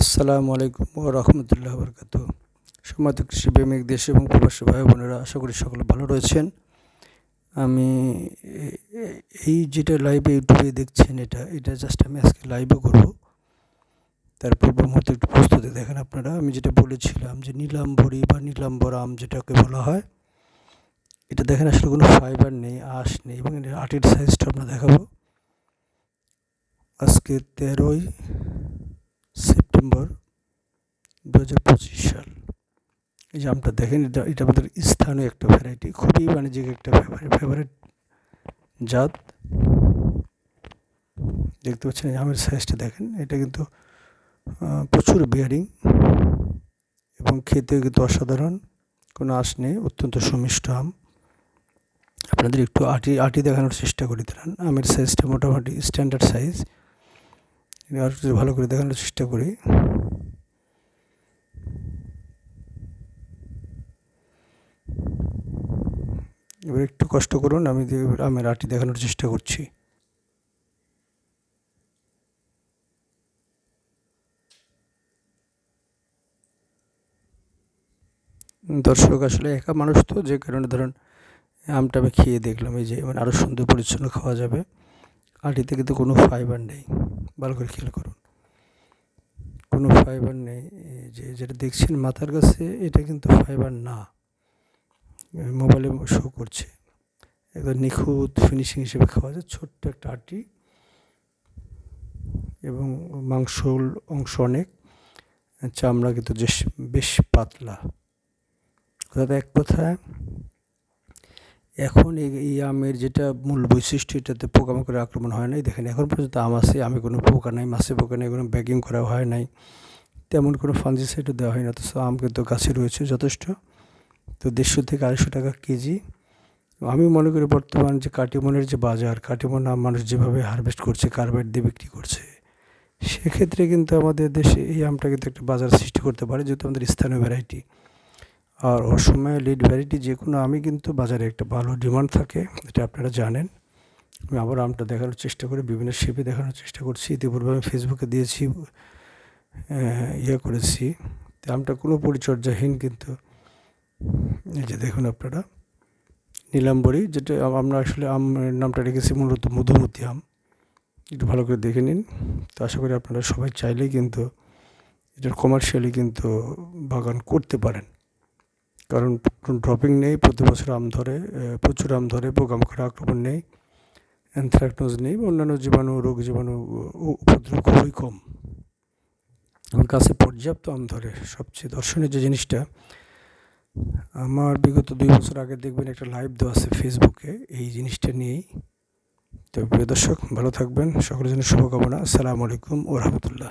আসসালামু আলাইকুম ও রহমতুল্লাহ বরকাত সম্মানিত কৃষি প্রেমিক দেশ এবং প্রবাসী ভাই বোনেরা, আশা করি সকলে ভালো রয়েছেন। আমি এই যেটা লাইভে ইউটিউবে দেখছেন এটা এটা জাস্ট আমি আজকে লাইভে করব। তার পূর্ব মুহূর্তে একটু প্রস্তুতি দেখেন আপনারা। আমি যেটা বলেছিলাম যে নীলাম্বরী বা নীলাম্বর আম যেটাকে বলা হয়, এটা দেখেন আসলে কোনো ফাইবার নেই, আঁশ নেই এবং আটির সাইজটা আমরা দেখাবো। আজকে তেরোই সেপ্টেম্বর দু হাজার পঁচিশ সাল। এই যে আমটা দেখেন, এটা এটা আমাদের স্থানীয় একটা ভ্যারাইটি খুবই বাণিজ্যিক একটা ফেভারিট ফেভারিট জাত। দেখতে পাচ্ছেন আমের সাইজটা দেখেন, এটা কিন্তু প্রচুর বিয়ারিং এবং খেতেও কিন্তু অসাধারণ, কোনো আঁশ নেই, অত্যন্ত সুমিষ্ট আম। আপনাদের একটু আটি আটি দেখানোর চেষ্টা করি দাঁড়ান আমের সাইজটা মোটামুটি স্ট্যান্ডার্ড সাইজ আর কিছু ভালো করে দেখানোর চেষ্টা করি। এবার একটু কষ্ট করুন, আমি আমের আটি দেখানোর চেষ্টা করছি। দর্শক, আসলে একা মানুষ তো, যে কারণে ধরুন, আমটা আমি খেয়ে দেখলাম, এই যে মানে আরও সুন্দর পরিচ্ছন্ন খাওয়া যাবে। আটিতে কিন্তু কোনো ফাইবার নেই। ভালো করে খেয়াল করুন। কোনো ফাইবার নেই যে, যেটা দেখছেন মাথার কাছে, এটা কিন্তু ফাইবার না। মোবাইলে শো করছে। একদম নিখুঁত ফিনিশিং হিসেবে খাওয়া যায়, ছোট্ট একটা আটি এবং মাংস অংশ অনেক। চামড়া কিন্তু বেশ পাতলা। অর্থাৎ এক কথায় এখন এই আমের যেটা মূল বৈশিষ্ট্য, এটাতে পোকামাকড়ের আক্রমণ হয় নাই। দেখেন, এখন পর্যন্ত আম আছে আমি কোনো পোকা নাই, মাছে পোকা নেই, কোনো ব্যাগিং করা হয় নাই। তেমন কোনো ফাঞ্জিসাইডও দেওয়া হয় না, অথচ আম কিন্তু গাছে রয়েছে যথেষ্ট। তো দেড়শো থেকে আড়াইশো টাকা কেজি। আমি মনে করি বর্তমান যে কাটিমনের যে বাজার, কাটিমন আম মানুষ যেভাবে হারভেস্ট করছে কার্বাইড দিয়ে বিক্রি করছে, সেক্ষেত্রে কিন্তু আমাদের দেশে এই আমটা কিন্তু একটা বাজার সৃষ্টি করতে পারে, যেহেতু আমাদের স্থানীয় ভ্যারাইটি আর অসময়ে লিড ভ্যারাইটি যে কোনো আমি কিন্তু বাজারে একটা ভালো ডিমান্ড থাকে, এটা আপনারা জানেন। আমি আবার আমটা দেখানোর চেষ্টা করি, বিভিন্ন শেপে দেখানোর চেষ্টা করছি। ইতিপূর্বে আমি ফেসবুকে দিয়েছি ইয়ে করেছি। আমটা কোনো পরিচর্যাহীন কিন্তু। এই যে দেখুন আপনারা, নীলাম্বরী, যেটা আমরা আসলে আম, নামটা রেখেছি মূলত মধুমতি আম। একটু ভালো করে দেখে নিন। তো আশা করি আপনারা সবাই চাইলেই কিন্তু এটার কমার্শিয়ালি কিন্তু বাগান করতে পারেন। কারণ ড্রপিং নেই, প্রতি বছর আম ধরে প্রচুর আম ধরে পোকামাকড় আক্রমণ নেই অ্যানথ্রাকনোজ নেই, অন্যান্য জীবাণু, রোগ জীবাণু উপদ্রব খুবই কম। আমার কাছে পর্যাপ্ত আম ধরে। সবচেয়ে দর্শনীয় যে জিনিসটা, আমার বিগত দুই বছর আগে দেখবেন একটা লাইভ দেওয়া আছে ফেসবুকে এই জিনিসটা নিয়েই। তো প্রিয় দর্শক, ভালো থাকবেন, সকলের জন্য শুভকামনা। আসসালামু আলাইকুম ও রহমতুল্লাহ।